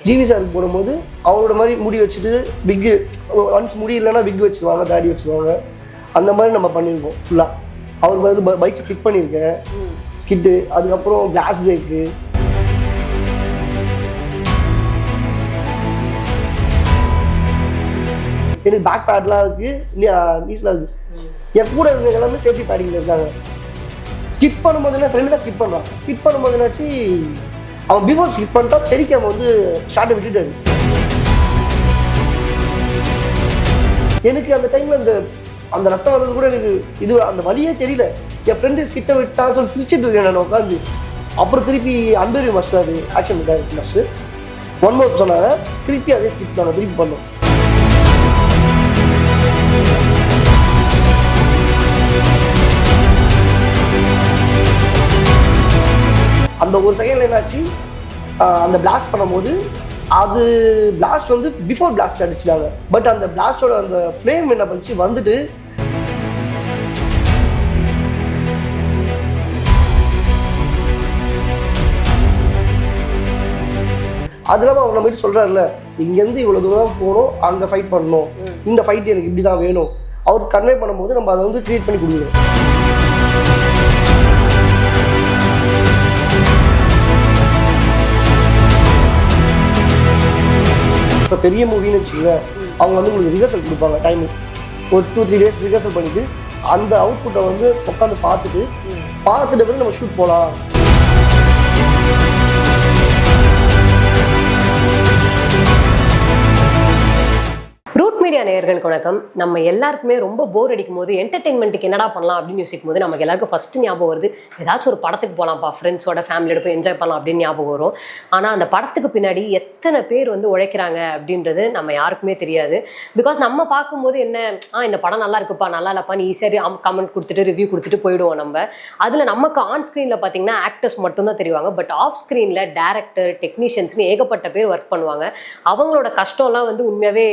GV சாருக்கு போடும்போது அவரோட மாதிரி முடி வச்சுட்டு விக்கு ஒன்ஸ் முடி இல்லைன்னா விக் வச்சுருவாங்க தாடி வச்சுருவாங்க. அந்த மாதிரி நம்ம பண்ணியிருக்கோம் ஃபுல்லாக அவர் பதில் பைக் ஸ்கிட் பண்ணியிருக்கேன். ஸ்கிட்டு அதுக்கப்புறம் கிளாஸ் பிரேக்கு எனக்கு பேக் பேட்லாம் இருக்குது நீஸ்லாம் இருக்குது என் கூட இருக்க எல்லாமே சேஃப்டி பேடிங்கில் இருக்காங்க. ஸ்கிப் பண்ணும்போது என்ன ஃப்ரெண்டு தான் ஸ்கிப் பண்ணுறான் ஸ்கிப் பண்ணும்போது என்னாச்சு அவன் பிஃபோர் ஸ்கிப் பண்ணிட்டா ஸ்டெடி கேம் வந்து ஷார்ட்டை விட்டுட்டாரு. எனக்கு அந்த டைமில் அந்த அந்த ரத்தம் வந்தது கூட எனக்கு இது அந்த வழியே தெரியல. என் ஃப்ரெண்டு ஸ்கிட்ட விட்டான்னு சொல்லி சிரிச்சிட்டு இருக்கேன் நான் உட்காந்து அப்புறம் திருப்பி Anbariv master action director master. One more சொன்னாங்க திருப்பி அதே ஸ்கிப் நாங்கள் திருப்பி பண்ணோம். அந்த ஒரு செகண்ட்ல என்னாச்சு? அந்த பிளாஸ்ட் பண்ணும்போது அது பிளாஸ்ட் வந்து பிஃபோர் பிளாஸ்ட் அடிச்சிட்டாங்க. பட் அந்த பிளாஸ்டோட அந்த ஃப்ளேம் என்ன பண்ணுச்சு? வந்துட்டு அது இல்லாமல் அவர் நம்ம சொல்கிறாருல இங்கேருந்து இவ்வளோ தூரம் தான் போகணும் அங்கே ஃபைட் பண்ணணும். இந்த ஃபைட் எனக்கு இப்படி தான் வேணும். அவர் கன்வே பண்ணும்போது நம்ம அதை வந்து க்ரியேட் பண்ணி கொடுக்குறோம் இப்போ பெரிய மூவின்னு வச்சுக்கோங்களேன் அவங்க வந்து உங்களுக்கு ரிஹர்சல் கொடுப்பாங்க டைம் ஒரு டூ த்ரீ டேஸ் ரிஹர்சல் பண்ணிட்டு அந்த அவுட்புட்டை வந்து உட்காந்து பார்த்துட்டு பார்த்துட்டு பிறகு நம்ம ஷூட் போகலாம் மீடியா நேயர்களுக்கு வணக்கம். நம்ம எல்லாருக்குமே ரொம்ப போர் அடிக்கும் போது என்டர்டெயின்மெண்ட்டுக்கு என்னடா பண்ணலாம் அப்படின்னு யோசிக்கும் போது நமக்கு எல்லாருக்கும் ஃபஸ்ட்டு ஞாபகம் வருது ஏதாச்சும் ஒரு படத்துக்கு போகலாம்ப்பா ஃப்ரெண்ட்ஸோட ஃபேமிலியோட போய் என்ஜாய் பண்ணலாம் அப்படின்னு ஞாபகம் வரும். ஆனால் அந்த படத்துக்கு பின்னாடி எத்தனை பேர் வந்து உழைக்கிறாங்க அப்படின்றது நம்ம யாருக்குமே தெரியாது. பிகாஸ் நம்ம பார்க்கும்போது என்ன ஆ இந்த படம் நல்லா இருக்குப்பா நல்லா இல்லப்பான்னு ஈஸியாக கமெண்ட் கொடுத்துட்டு ரிவ்யூ கொடுத்துட்டு போயிடுவோம் நம்ம. அதில் நமக்கு ஆன் ஸ்க்ரீனில் பார்த்தீங்கன்னா ஆக்டர்ஸ் மட்டும்தான் தெரிவாங்க. பட் ஆஃப் ஸ்க்ரீனில் டேரக்டர் டெக்னீஷியன்ஸ்னு ஏகப்பட்ட பேர் ஒர்க் பண்ணுவாங்க. அவங்களோட கஷ்டம்லாம் வந்து உண்மையாகவே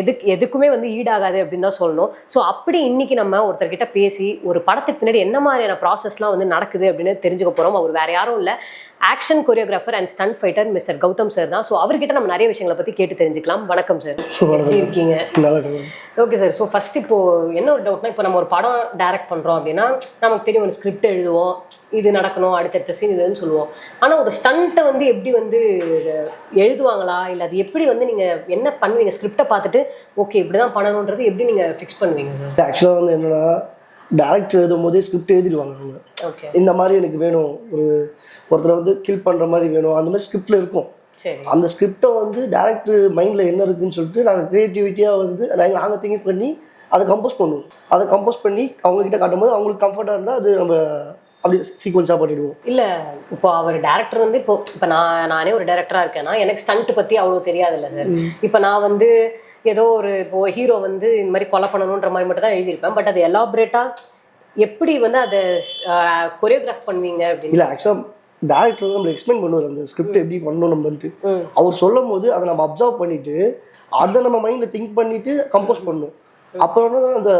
எதுக்கு எதுக்குமே வந்து ஈடாகாது அப்படின்னு தான் சொல்லணும். ஸோ அப்படி இன்னைக்கு நம்ம ஒருத்தர்கிட்ட பேசி ஒரு படத்துக்கு பின்னாடி என்ன மாதிரியான ப்ராசஸ்லாம் வந்து நடக்குது அப்படின்னு தெரிஞ்சுக்க போகிறோம் அவர் வேற யாரும் இல்லை. Action choreographer and stunt fighter mister Gautham sir தான். ஸோ அவர்கிட்ட நம்ம நிறைய விஷயங்களை பற்றி கேட்டு தெரிஞ்சுக்கலாம். வணக்கம் சார் எப்படி இருக்கீங்க. ஓகே சார் ஸோ ஃபர்ஸ்ட் இப்போ என்ன ஒரு டவுட்னா இப்போ நம்ம ஒரு படம் டைரக்ட் பண்ணுறோம் அப்படின்னா நமக்கு தெரியும் ஒரு ஸ்கிரிப்ட் எழுதுவோம். இது நடக்கணும் அடுத்தடுத்த சீன் இதுன்னு சொல்லுவோம். ஆனால் ஒரு ஸ்டண்ட்டை வந்து எப்படி வந்து எழுதுவாங்களா? இல்லை அது எப்படி வந்து நீங்கள் என்ன பண்ணுவீங்க? ஸ்கிரிப்டை பார்த்துட்டு ஓகே இப்படி தான் பண்ணணுன்றது எப்படி நீங்கள் ஃபிக்ஸ் பண்ணுவீங்க சார் ஆக்சுவலாக வந்து என்னன்னா டேரக்டர் எழுதும் போதே ஸ்கிரிப்ட் எழுதிடுவாங்க அவங்க. ஓகே இந்த மாதிரி எனக்கு வேணும். ஒரு ஒருத்தரை வந்து கில் பண்ணுற மாதிரி வேணும். அந்த மாதிரி ஸ்கிரிப்டில் இருக்கும். சரி. அந்த ஸ்கிரிப்டை வந்து டேரக்டர் மைண்டில் என்ன இருக்குன்னு சொல்லிட்டு நாங்கள் க்ரியேட்டிவிட்டியாக வந்து நாங்கள் நாங்கள் திங்க் பண்ணி அதை கம்போஸ் பண்ணுவோம். அதை கம்போஸ் பண்ணி அவங்க கிட்ட காட்டும்போது அவங்களுக்கு கம்ஃபர்ட்டாக இருந்தால் அது நம்ம அப்படி சீக்வன்ஸாக பண்ணிடுவோம். இல்லை இப்போ அவர் டேரக்டர் வந்து இப்போ இப்போ நான் நானே ஒரு டேரக்டராக இருக்கேன்னா எனக்கு ஸ்டண்ட் பற்றி அவ்வளோ தெரியாதுல்ல சார் இப்போ நான் வந்து ஏதோ ஒரு இப்போ ஹீரோ வந்து இந்த மாதிரி கொலை பண்ணணுன்ற மாதிரி மட்டும் தான் எழுதியிருப்பேன். பட் அது எலாபரேட்டாக எப்படி வந்து அதை கொரியோகிராஃப் பண்ணுவீங்க அப்படின்னு? இல்லை ஆக்சுவலாக டேரக்டர் வந்து நம்மளை எக்ஸ்பிளைன் பண்ணுவார். அந்த ஸ்கிரிப்ட் எப்படி பண்ணணும் நம்மன்ட்டு. அவர் சொல்லும் போது அதை நம்ம அப்சர்வ் பண்ணிட்டு அதை நம்ம மைண்டில் திங்க் பண்ணிட்டு கம்போஸ் பண்ணணும் அப்புறம் அந்த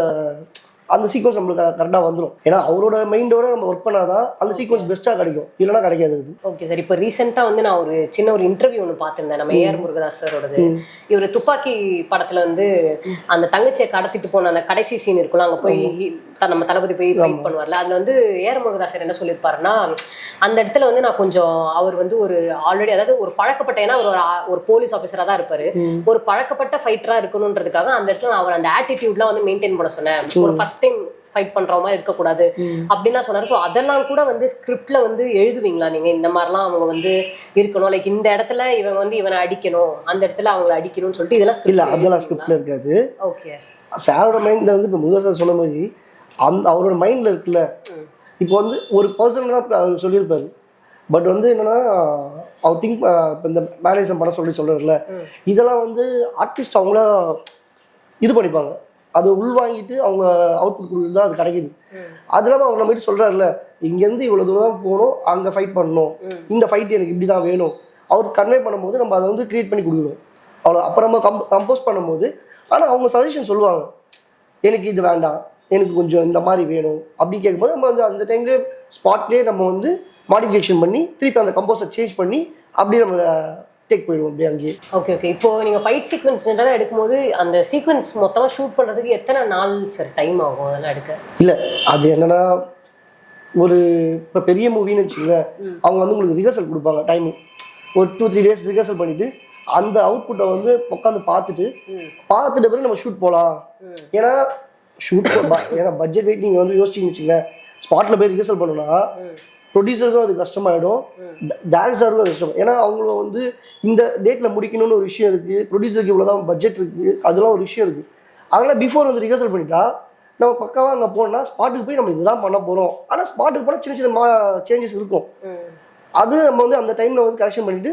அந்த சீக்வன்ஸ் நம்மளுக்கு கரெக்டாக வந்துடும் ஏன்னா அவரோட மைண்டோட நம்ம ஒர்க் பண்ணாதான் அந்த சீக்வன்ஸ் பெஸ்ட்டாக கிடைக்கும். இல்லைன்னா கிடைக்காது அது. ஓகே சார் இப்போ ரீசெண்டாக வந்து நான் ஒரு சின்ன ஒரு இன்டர்வியூ ஒன்று பார்த்துருந்தேன். நம்ம ஏஆர் முருகதாஸ் சாரோடது இவர் துப்பாக்கி படத்தில் வந்து அந்த தங்கச்சியை கடத்திட்டு போன அந்த கடைசி சீன் இருக்குல்ல அங்கே போய் நம்ம தளபதி போய் ஃபைட் பண்ணுவார்ல அதில் வந்து ஏஆர் முருகதாஸ் சார் என்ன சொல்லியிருப்பாருன்னா அந்த இடத்துல வந்து நான் கொஞ்சம் அவர் வந்து ஒரு ஆல்ரெடி அதாவது ஒரு பழக்கப்பட்ட ஏன்னா அவர் ஒரு போலீஸ் ஆஃபீஸராக தான் இருப்பாரு. ஒரு பழக்கப்பட்ட ஃபைட்டராக இருக்கணுன்றதுக்காக அந்த இடத்துல நான் அவர் அந்த ஆட்டிடியூட்லாம் வந்து மெயின்டைன் பண்ண சொன்னேன். ஒரு ஃபர்ஸ்ட் டைம் ஃபைட் பண்ற மாதிரி இருக்கக்கூடாது அப்படின்லாம் சொன்னாரு. ஸோ அதெல்லாம் கூட வந்து ஸ்கிரிப்ட்ல வந்து எழுதுவீங்களா நீங்க? இந்த மாதிரிலாம் அவங்க வந்து இருக்கணும். லைக் இந்த இடத்துல இவன் வந்து இவனை அடிக்கணும். அந்த இடத்துல அவங்கள அடிக்கணும்னு சொல்லிட்டு இதெல்லாம் இல்லை அதெல்லாம் ஸ்கிரிப்டில் இருக்காது. ஓகே சாரோட மைண்டில் வந்து இப்போ முதல் சார் சொன்ன மாதிரி அந்த அவரோட மைண்டில் இருக்குல்ல. இப்போ வந்து ஒரு பர்சன் தான் அவர் சொல்லியிருப்பாரு. பட் வந்து என்னன்னா அவர் திங்க் இப்போ இந்த மேனேஜம் படம் சொல்லி சொல்கிறார்ல இதெல்லாம் வந்து ஆர்டிஸ்ட் அவங்கள இது பண்ணிப்பாங்க. அதை உள்வாங்கிட்டு அவங்க அவுட்புட் கொடுக்குறது தான் அது கிடைக்குது. அது இல்லாமல் அவர் நம்ம சொல்கிறாருல இங்கேருந்து இவ்வளோ தூரம் தான் போகணும் அங்கே ஃபைட் பண்ணணும். இந்த ஃபைட் எனக்கு இப்படி தான் வேணும். அவர் கன்வே பண்ணும்போது நம்ம அதை வந்து க்ரியேட் பண்ணி கொடுக்குறோம். அவ்வளோ அப்புறம் நம்ம கம் கம்போஸ் பண்ணும்போது ஆனால் அவங்க சஜஷன் சொல்லுவாங்க எனக்கு இது வேண்டாம் எனக்கு கொஞ்சம் இந்த மாதிரி வேணும். அப்படின்னு கேட்கும்போது நம்ம வந்து அந்த டைம்லேயே ஸ்பாட்லேயே நம்ம வந்து மாடிஃபிகேஷன் பண்ணி திருப்பி அந்த கம்போஸை சேஞ்ச் பண்ணி அப்படியே நம்ம டேக் போயிடுவோம் அப்படியே அங்கேயே ஓகே ஓகே இப்போ நீங்க ஃபைட் சீக்வன்ஸ் எடுக்கும்போது அந்த சீக்வன்ஸ் மொத்தமா ஷூட் பண்றதுக்கு எத்தனை நாள் சார் டைம் ஆகும் அதெல்லாம் எடுக்க? இல்லை அது என்னன்னா ஒரு இப்போ பெரிய மூவின்னு வச்சுக்கோங்களேன். அவங்க வந்து உங்களுக்கு ரிஹர்சல் கொடுப்பாங்க டைமிங் ஒரு டூ த்ரீ டேஸ் ரிஹர்சல் பண்ணிட்டு அந்த அவுட்புட்டை வந்து உட்காந்து பார்த்துட்டு பார்த்துட்ட பிறகு நம்ம ஷூட் போகலாம் ஏன்னா ஷூட் ஏன்னா பட்ஜெட் வெயிட் நீங்கள் வந்து யோசிச்சிங்கன்னு வச்சுக்கோங்களேன். ஸ்பாட்டில் போய் ரிஹர்சல் பண்ணணும்னா ப்ரொடியூசருக்கும் அது கஷ்டமாயிடும். டான்ஸருக்கும் அது கஷ்டம். ஏன்னா அவங்கள வந்து இந்த டேட்டில் முடிக்கணும்னு ஒரு விஷயம் இருக்குது ப்ரொடியூசருக்கு இவ்வளோ தான் பட்ஜெட் இருக்குது அதெல்லாம் ஒரு விஷயம் இருக்குது அதனால் பிஃபோர் வந்து ரிஹர்சல் பண்ணிட்டா நம்ம பக்காவாக அங்கே போனோம்னா ஸ்பாட்டுக்கு போய் நம்ம இதுதான் பண்ண போகிறோம் ஆனால் ஸ்பாட்டுக்கு போனால் சின்ன சின்ன சேஞ்சஸ் இருக்கும். அது நம்ம வந்து அந்த டைமில் வந்து கரெக்ஷன் பண்ணிட்டு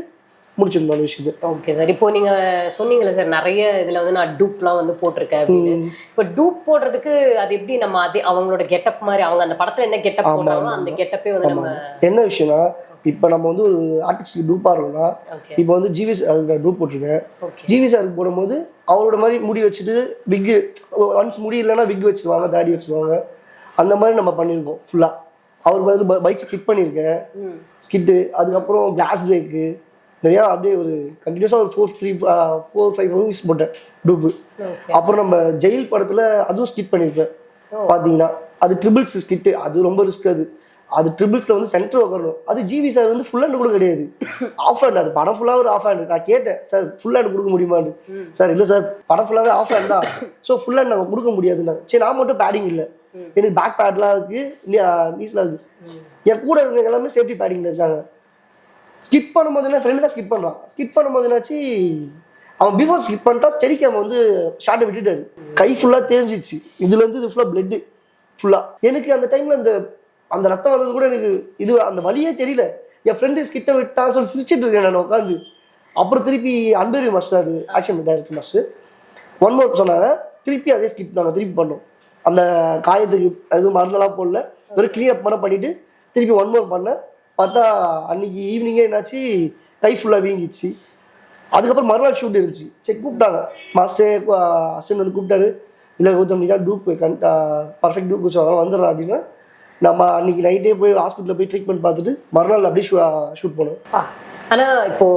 முடிச்சிருந்தோம் அந்த விஷயத்தை. ஓகே சார் இப்போ நீங்க சொன்னீங்களே சார் நிறைய இதுல வந்து நான் டூப்லாம் வந்து போட்டிருக்கேன் அப்படின்னு. இப்போ டூப் போடுறதுக்கு அது எப்படி நம்ம அதே அவங்களோட கெட்டப் மாதிரி அவங்க அந்த படத்துல என்ன கெட்டப் போட்டாங்களோ அந்த கெட்டப்பே வந்து நம்ம என்ன விஷயம்னா இப்போ நம்ம வந்து ஒரு ஆர்டிஸ்ட்க்கு டூப்பாக இருக்கோம்னா இப்போ வந்து ஜிவி அதுக்கு டூப் போட்டிருக்கேன். ஜிவி சாருக்கு போடும்போது அவரோட மாதிரி முடி வச்சுட்டு விக்கு ஒன்ஸ் முடி இல்லைன்னா விக் வச்சுருவாங்க தாடி வச்சுருவாங்க. அந்த மாதிரி நம்ம பண்ணியிருக்கோம் ஃபுல்லாக அவர் பதில் பைக் ஸ்கிப் பண்ணியிருக்கேன். ஸ்கிட்டு அதுக்கப்புறம் கிளாஸ் பிரேக்கு நிறையா அப்படியே ஒரு கண்டினியூஸாக ஒரு four three four five movies போட்டேன். டூப்பு. அப்புறம் நம்ம ஜெயில் படத்தில் அதுவும் ஸ்கிட் பண்ணியிருப்பேன். பார்த்தீங்கன்னா அது ட்ரிபிள்ஸ் ஸ்கிட்டு அது ரொம்ப ரிஸ்க் அது. அது ட்ரிபிள்ஸில் வந்து சென்டர் உட்காரணும் அது ஜிவி சார் வந்து ஃபுல் ஹேண்ட் கூட கிடையாது. ஆஃப் ஹேண்ட் அது படம் ஃபுல்லாக ஒரு ஆஃப் ஹேண்ட் நான் கேட்டேன் சார் ஃபுல் ஹேண்ட் கொடுக்க முடியுமான்னு? சார் இல்லை சார் படம் ஃபுல்லாகவே ஆஃப் ஹேண்ட் தான். ஸோ ஃபுல் ஹேண்ட் நாங்கள் கொடுக்க முடியாதுன்னாங்க. சரி நான் மட்டும் பேடிங் இல்லை. எனக்கு பேக் பேட்லாம் இருக்குது நீஸ்லாம் இருக்குது என் கூட இருந்தவங்க எல்லாமே சேஃப்டி பேடிங்கில் இருக்காங்க. ஸ்கிப் பண்ணும்போது என்ன? ஃப்ரெண்டு தான் ஸ்கிப் பண்ணுறான் ஸ்கிப் பண்ணும்போது என்னாச்சு? அவன் பிஃபோர் ஸ்கிப் பண்ணிட்டா ஸ்டெடி கேம் வந்து ஷார்ட்டை விட்டுட்டாரு. கை ஃபுல்லாக தெரிஞ்சிச்சு இதுலேருந்து இது ஃபுல்லாக பிளட்டு ஃபுல்லாக எனக்கு அந்த டைமில் அந்த அந்த ரத்தம் வந்தது கூட எனக்கு இது அந்த வலியே தெரியல. என் ஃப்ரெண்டு ஸ்கிட்ட விட்டான்னு சொல்லி சிரிச்சிட்டு இருக்கேன் நான் உட்காந்து அப்புறம் திருப்பி அன்பேரி மாஸ்டர் அது action director master one more சொன்னாங்க. திருப்பி அதே ஸ்கிப் நாங்கள் திருப்பி பண்ணோம். அந்த காயத்துக்கு எதுவும் மருந்தெல்லாம் போடல. வெறும் கிளியர் பண்ண பண்ணிட்டு திருப்பி ஒன் மோர் பண்ணேன். பார்த்தா அன்னைக்கு ஈவினிங்கே என்னாச்சு கை ஃபுல்லாக வீங்கிச்சு அதுக்கப்புறம் மறுநாள் ஷூட் இருந்துச்சு. சரி கூப்பிட்டாங்க. மாஸ்டர் அசிஸ்டன்ட் வந்து கூப்பிட்டாரு. இல்லை கௌதம் நீ தான் டூப் கன் பர்ஃபெக்ட் டூப் வச்சு அதெல்லாம் வந்துடுறா அப்படின்னா நம்ம அன்னைக்கு நைட்டே போய் ஹாஸ்பிட்டலில் போய் ட்ரீட்மெண்ட் பார்த்துட்டு மறுநாள் அப்படியே ஷூ ஷூட் பண்ணோம் பா. ஆனா இப்போ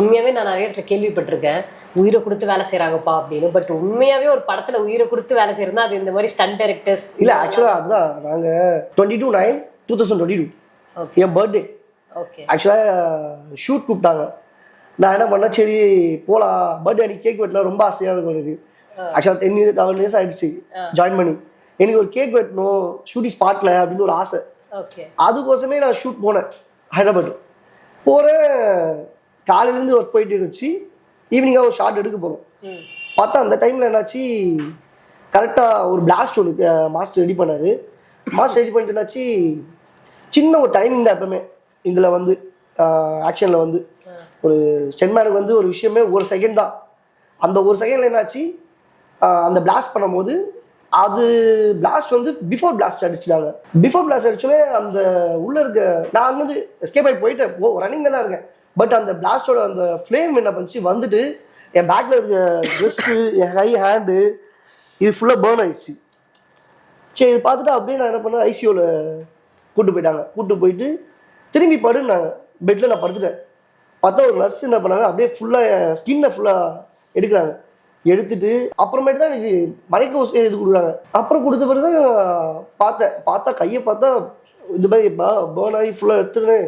உண்மையாவே நான் நிறைய இடத்துல கேள்விப்பட்டிருக்கேன். உயிரை கொடுத்து வேலை செய்றாங்கப்பா அப்படின்னு. பட் உண்மையாவே ஒரு படத்துல உயிரை கொடுத்து வேலை செய்யறதுனா அது இந்த மாதிரி ஸ்டன் டைரக்டர்ஸ் இல்லை ஆக்சுவலாக அதுதான் நாங்கள் twenty two nine two thousand twenty two என் பர்த்டே ஆக்சுவலாக ஷூட் கூப்பிட்டாங்க. நான் என்ன பண்ணேன்? சரி போகலாம் பர்த்டே அன்னைக்கு கேக் வெட்டலாம் ரொம்ப ஆசையாக இருக்கும் எனக்கு. ஆக்சுவலாக டென் இயர்ஸ் லெவன் இயர்ஸ் ஆயிடுச்சு. ஜாயின் பண்ணி. எனக்கு ஒரு கேக் வெட்டணும் ஷூட்டிங் ஸ்பாட்டில் அப்படின்னு ஒரு ஆசை. அதுக்கோசமே நான் ஷூட் போனேன் ஹைதராபாத் போகிறேன் காலையிலேருந்து ஒர்க் போயிட்டு இருந்துச்சு. ஈவினிங்காக ஒரு ஷார்ட் எடுக்க போகிறோம் பார்த்தா அந்த டைமில் என்னாச்சு? கரெக்டாக ஒரு பிளாஸ்ட் ஒன்று மாஸ்டர் ரெடி பண்ணார். மாஸ்டர் ரெடி பண்ணிட்டு என்னாச்சு? சின்ன ஒரு டைமிங் தான் எப்பவுமே. இதில் வந்து ஆக்ஷனில் வந்து. ஒரு ஸ்டென்மேனுக்கு வந்து ஒரு விஷயமே ஒரு செகண்ட் தான். அந்த ஒரு செகண்டில் என்னாச்சு? அந்த பிளாஸ்ட் பண்ணும்போது அது பிளாஸ்ட் வந்து பிஃபோர் பிளாஸ்ட் அடிச்சிட்டாங்க. பிஃபோர் பிளாஸ்ட் அடிச்சோடனே அந்த உள்ள இருக்க நான் அங்கேருந்து எஸ்கேப் ஆகி போயிட்டேன். போ ரன்னிங்கில் தான் இருக்கேன். பட் அந்த பிளாஸ்டோட அந்த ஃப்ளேம் என்ன பண்ணிச்சு? வந்துட்டு என் பேக்கில் இருக்க ட்ரெஸ்ஸு என் கை ஹேண்டு இது ஃபுல்லாக பேர்ன் ஆயிடுச்சு. சரி இது பார்த்துட்டு அப்படியே நான் என்ன பண்ணேன்? ஐசியூவில் கூப்பிட்டு போயிட்டாங்க. கூப்பிட்டு போயிட்டு திரும்பி படுனாங்க பெட்டில் நான் படுத்துட்டேன். பார்த்தா ஒரு நர்ஸ் என்ன பண்ணாங்க? அப்படியே ஃபுல்லாக ஸ்கின்னை ஃபுல்லாக எடுக்கிறாங்க. எடுத்துட்டு அப்புறமேட்டு தான் எனக்கு மறைக்க இது கொடுக்குறாங்க. அப்புறம் கொடுத்த பிறகு தான் பார்த்தேன். பார்த்தா கையை பார்த்தா இந்த மாதிரி பேர்ன் ஆகி ஃபுல்லாக எடுத்துன்னு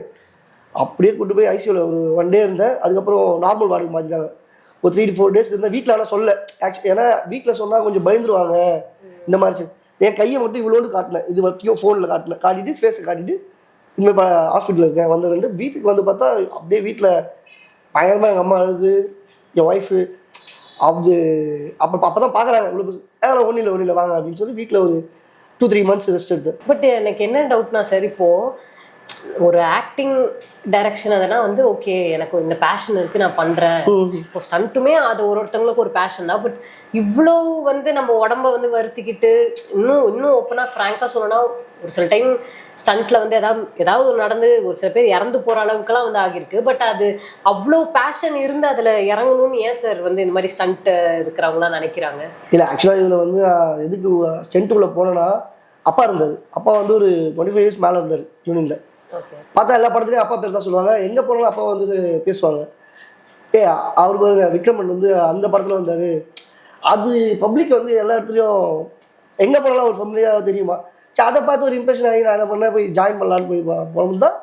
அப்படியே கூட்டு போய் ஐசியூவில் ஒரு ஒன் டே இருந்தேன். அதுக்கப்புறம் நார்மல் வார்டுக்கு மாற்றிட்டாங்க ஒரு த்ரீ டு ஃபோர் டேஸ் இருந்தேன். வீட்டில் ஆனால் சொல்ல ஆக்சுவலி ஏன்னா வீட்டில் சொன்னால் கொஞ்சம் பயந்துருவாங்க. இந்த மாதிரி என் கையை மட்டும் இவ்வளோண்டு காட்டினேன் இது வரைக்கும் ஃபோனில் காட்டினேன் காட்டிட்டு ஃபேஸை காட்டிட்டு இனிமேல் ஹாஸ்பிட்டலில் இருக்கேன். வந்ததுண்டு வீட்டுக்கு வந்து பார்த்தா அப்படியே வீட்டில் பயங்கரமாக எங்கள் அம்மா அழுது என் ஒய்ஃபு அது அப்போ அப்போ தான் பார்க்குறாங்க இவ்வளோ வேறு ஒன்றும் இல்லை ஒன்றும் இல்லை வாங்க அப்படின்னு சொல்லி வீட்டில் ஒரு டூ த்ரீ மந்த்ஸ் ரெஸ்ட் எடுத்து பட் எனக்கு என்ன டவுட்னா சார் இப்போது ஒரு ஆக்டிங் டைரக்ஷன் அதெல்லாம் வந்து ஓகே எனக்கு இந்த பேஷன் இருக்கு நான் பண்றேன். இப்போ ஸ்டண்ட்டுமே அது ஒரு ஒருத்தவங்களுக்கு ஒரு பேஷன் தான். பட் இவ்வளோ வந்து நம்ம உடம்ப வந்து வருத்திக்கிட்டு இன்னும் இன்னும் ஓப்பனாக ஃப்ராங்காக சொல்லணும்னா ஒரு சில டைம் ஸ்டண்ட்ல வந்து ஏதாவது ஏதாவது ஒன்று நடந்து ஒரு சில பேர் இறந்து போகிற அளவுக்குலாம் வந்து ஆகியிருக்கு. பட் அது அவ்வளோ பேஷன் இருந்து அதில் இறங்கணும்னு ஏன் சார் வந்து இந்த மாதிரி ஸ்டண்ட் இருக்கிறவங்களாம் நினைக்கிறாங்க? இல்லை ஆக்சுவலாக இதில் வந்து எதுக்கு ஸ்டென்ட்டுக்குள்ளே போனேன்னா அப்பா இருந்தார். அப்பா வந்து ஒரு டுவெண்ட்டி ஃபைவ் இயர்ஸ் மேலே இருந்தார் யூனியனில் பார்த்தா எல்லா படத்துலையும் அப்பா பேர் தான் சொல்லுவாங்க. எங்கே போனாலும் அப்பா வந்து பேசுவாங்க. ஏ அவர் பாருங்க விக்ரமன் வந்து அந்த படத்தில் வந்தார். அது பப்ளிக் வந்து எல்லா இடத்துலையும் எங்கே போனாலும் ஒரு ஃபேமிலியாக தெரியுமா? சரி அதை பார்த்து ஒரு இம்ப்ரெஷன் ஆகி நான் என்ன பண்ணேன் போய் ஜாயின் பண்ணலான்னு போய் போகும்போது தான்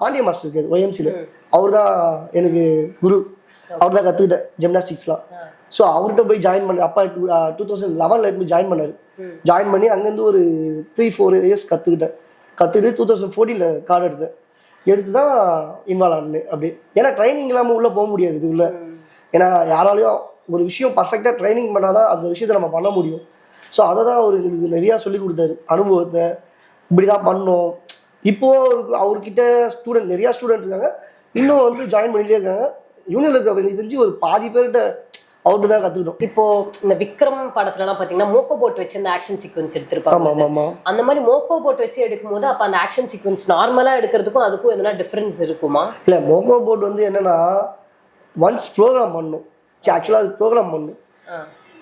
பாண்டிய மாஸ்டர் இருக்கார் ஒய்எம்சியில் அவர் தான் எனக்கு குரு. அவர் தான் கற்றுக்கிட்டேன் ஜிம்னாஸ்டிக்ஸ்லாம் ஸோ அவர்கிட்ட போய் ஜாயின் பண்ண அப்பா டூ டூ தௌசண்ட் லெவனில் போய் ஜாயின் பண்ணார். ஜாயின் பண்ணி அங்கேருந்து ஒரு த்ரீ ஃபோர் இயர்ஸ் கற்றுக்கிட்டேன் கற்றுட்டு டூ தௌசண்ட் ஃபோர்டீனில் கார்டு எடுத்தேன் எடுத்து தான் இன்வால்வ் ஆனேன் அப்படி ஏன்னா ட்ரைனிங் இல்லாமல் உள்ளே போக முடியாது இது உள்ள. ஏன்னா யாராலையும் ஒரு விஷயம் பர்ஃபெக்டாக ட்ரைனிங் பண்ணால் தான் அந்த விஷயத்தை நம்ம பண்ண முடியும். ஸோ அதை தான் அவர் எங்களுக்கு நிறையா சொல்லி கொடுத்தாரு. அனுபவத்தை இப்படி தான் பண்ணோம். இப்போ அவருக்கு அவர்கிட்ட ஸ்டூடெண்ட் நிறையா ஸ்டூடெண்ட் இருக்காங்க. இன்னும் வந்து ஜாயின் பண்ணிகிட்டே இருக்காங்க. யூனியனில் இருக்க எனக்கு தெரிஞ்சு ஒரு பாதி பேர்கிட்ட அவர்கிட்ட தான் கற்றுக்கிட்டோம் இப்போ இந்த விக்ரம் படத்துலலாம் பாத்தீங்கன்னா மோக்கோ போட் வச்சு அந்த ஆக்ஷன் சீக்வன்ஸ் எடுத்திருப்பாங்க. அந்த மாதிரி மோக்கோ போட் வச்சு எடுக்கும்போது அப்ப அந்த ஆக்ஷன் சீக்வன்ஸ் நார்மலா எடுக்கிறதுக்கும் அதுக்கும் எதனா டிஃபரன்ஸ் இருக்குமா? இல்லை மோகோ போர்ட் வந்து என்னன்னா ஒன்ஸ் ப்ரோக்ராம் பண்ணணும் சரி ஆக்சுவலாக அது ப்ரோக்ராம் பண்ணணும் ஆ.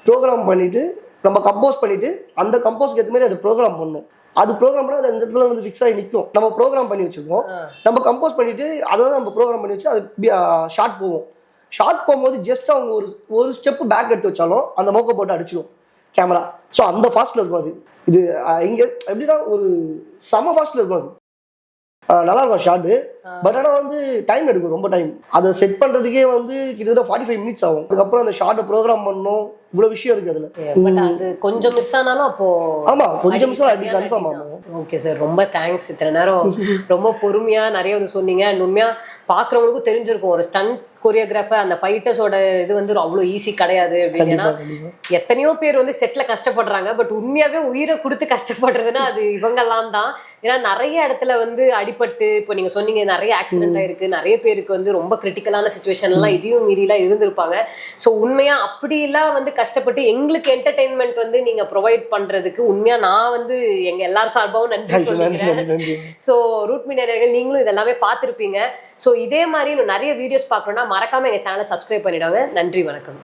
ப்ரோக்ராம் பண்ணிட்டு நம்ம கம்போஸ் பண்ணிட்டு அந்த கம்போஸ்க்கு ஏற்ற மாதிரி அதை ப்ரோக்ராம் பண்ணணும் அது ப்ரோக்ராம் பண்ணால் அது அந்த இடத்துல வந்து ஃபிக்ஸ் ஆகி நிற்கும் நம்ம ப்ரோக்ராம் பண்ணி வச்சிருக்கோம். நம்ம கம்போஸ் பண்ணிட்டு அதை தான் நம்ம ப்ரோக்ராம் பண்ணி வச்சு அது ஷார்ட் போவோம் ஷார்ட் போகும்போது ஜஸ்ட் அவங்க ஒரு ஒரு ஸ்டெப் பேக் எடுத்து வச்சாலும் அந்த மோக்கோ போட்டு அடிச்சிடும் கேமரா ஸோ அந்த ஃபாஸ்ட்டில் இருக்கும் அது. இது இங்கே எப்படின்னா ஒரு செம ஃபாஸ்ட்டில் இருக்கும் அது. நல்லா இருக்கும் ஷார்ட்டு பட் ஆனால் வந்து டைம் எடுக்கும் ரொம்ப டைம் அதை செட் பண்ணுறதுக்கே வந்து கிட்டத்தட்ட ஃபார்ட்டி ஃபைவ் மினிட்ஸ் ஆகும். அதுக்கப்புறம் அந்த ஷார்ட்டை ப்ரோக்ராம் பண்ணணும் இவ்வளோ விஷயம் இருக்குது அதில். கொஞ்சம் மிஸ் ஆனாலும் அப்போ ஆமாம் கொஞ்சம் நிமிஷம் அடி கன்ஃபார்ம் ஆகும். ஓகே சார் ரொம்ப தேங்க்ஸ் இத்தனை நேரம் ரொம்ப பொறுமையா நிறைய வந்து சொன்னீங்க. and உண்மையா பாக்குறவங்களுக்கும் தெரிஞ்சிருக்கும். ஒரு ஸ்டண்ட் கொரியோகிராஃபர் அந்த ஃபைட்டர்ஸோட இது வந்து அவ்வளோ ஈஸி கிடையாது அப்படின்னு. எத்தனையோ பேர் வந்து செட்ல கஷ்டப்படுறாங்க. பட் உண்மையாவே உயிரை கொடுத்து கஷ்டப்படுறதுன்னா அது இவங்கெல்லாம் தான். ஏன்னா நிறைய இடத்துல வந்து அடிபட்டு இப்போ நீங்க சொன்னீங்க நிறைய ஆக்சிடென்ட் ஆயிருக்கு. நிறைய பேருக்கு வந்து ரொம்ப கிரிட்டிக்கலான சுச்சுவேஷன்லாம் இதையும் மீறிலாம் இருந்திருப்பாங்க. ஸோ உண்மையா அப்படிலாம் வந்து கஷ்டப்பட்டு எங்களுக்கு என்டர்டெயின்மெண்ட் வந்து நீங்க ப்ரொவைட் பண்றதுக்கு உண்மையா நான் வந்து எங்க எல்லார் சார்பாகவும் நன்றி சொல்லிக்கிறேன். நன்றி ஸோ ரூட் மீடியா நீங்களும் இதெல்லாமே பார்த்துருப்பீங்க. ஸோ இதே மாதிரி நிறைய வீடியோஸ் பார்க்கணும்னா மறக்காம எங்கள் சேனலை சப்ஸ்கிரைப் பண்ணிவிடுவாங்க நன்றி வணக்கம்.